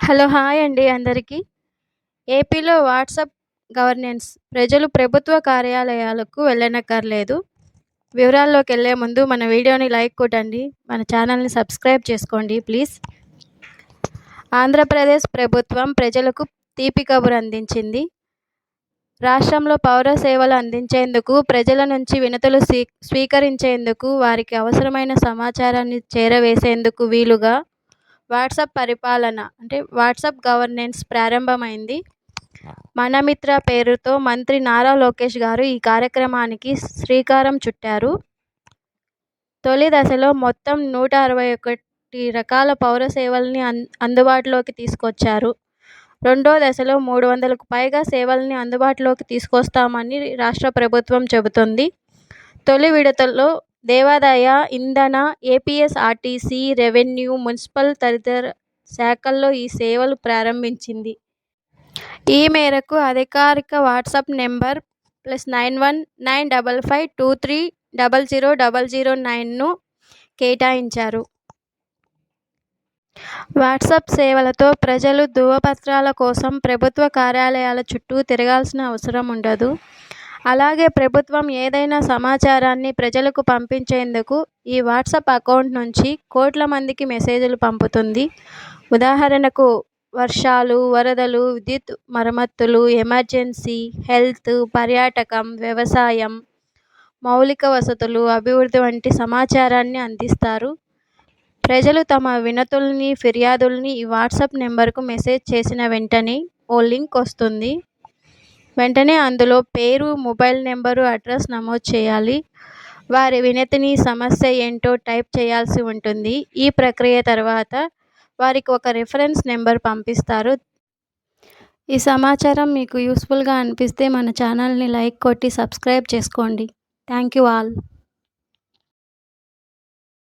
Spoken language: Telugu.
హలో హాయ్ అండి అందరికీ. ఏపీలో వాట్సాప్ గవర్నెన్స్ ప్రజలు ప్రభుత్వ కార్యాలయాలకు వెళ్ళనక్కర్లేదు. వివరాల్లోకి వెళ్ళే ముందు మన వీడియోని లైక్ కొట్టండి మన ఛానల్ని సబ్స్క్రైబ్ చేసుకోండి ప్లీజ్. ఆంధ్రప్రదేశ్ ప్రభుత్వం ప్రజలకు తీపి కబురు అందించింది. రాష్ట్రంలో పౌర సేవలు అందించేందుకు ప్రజల నుంచి వినతులు స్వీ స్వీకరించేందుకు వారికి అవసరమైన సమాచారాన్ని చేరవేసేందుకు వీలుగా వాట్సాప్ పరిపాలన అంటే వాట్సాప్ గవర్నెన్స్ ప్రారంభమైంది. మనమిత్ర పేరుతో మంత్రి నారా లోకేష్ గారు ఈ కార్యక్రమానికి శ్రీకారం చుట్టారు. తొలి దశలో మొత్తం నూట అరవై ఒకటి రకాల పౌర సేవల్ని అం అందుబాటులోకి తీసుకొచ్చారు. రెండో దశలో మూడు వందలకు పైగా సేవల్ని అందుబాటులోకి తీసుకొస్తామని రాష్ట్ర ప్రభుత్వం చెబుతుంది. తొలి విడతలో దేవాదాయ ఇంధన ఏపీఎస్ ఆర్టీసీ రెవెన్యూ మున్సిపల్ తదితర శాఖల్లో ఈ సేవలు ప్రారంభించింది. ఈ మేరకు అధికారిక WhatsApp number plus nine one nine double five two three double zero double zero నైన్ను కేటాయించారు. వాట్సాప్ సేవలతో ప్రజలు ధృవపత్రాల కోసం ప్రభుత్వ కార్యాలయాల చుట్టూ తిరగాల్సిన అవసరం ఉండదు. అలాగే ప్రభుత్వం ఏదైనా సమాచారాన్ని ప్రజలకు పంపించేందుకు ఈ వాట్సాప్ అకౌంట్ నుంచి కోట్ల మందికి మెసేజ్లు పంపుతుంది. ఉదాహరణకు వర్షాలు వరదలు విద్యుత్ మరమ్మతులు ఎమర్జెన్సీ హెల్త్ పర్యాటకం వ్యవసాయం మౌలిక వసతులు అభివృద్ధి వంటి సమాచారాన్ని అందిస్తారు. ప్రజలు తమ వినతుల్ని ఫిర్యాదుల్ని ఈ వాట్సాప్ నెంబర్కు మెసేజ్ చేసిన వెంటనే ఓ లింక్ వస్తుంది. వెంటనే అందులో పేరు మొబైల్ నెంబరు అడ్రస్ నమోదు చేయాలి. వారి వినతిని సమస్య ఏంటో టైప్ చేయాల్సి ఉంటుంది. ఈ ప్రక్రియ తర్వాత వారికి ఒక రిఫరెన్స్ నెంబర్ పంపిస్తారు. ఈ సమాచారం మీకు యూస్ఫుల్గా అనిపిస్తే మన ఛానల్ని లైక్ కొట్టి సబ్స్క్రైబ్ చేసుకోండి. Thank you all.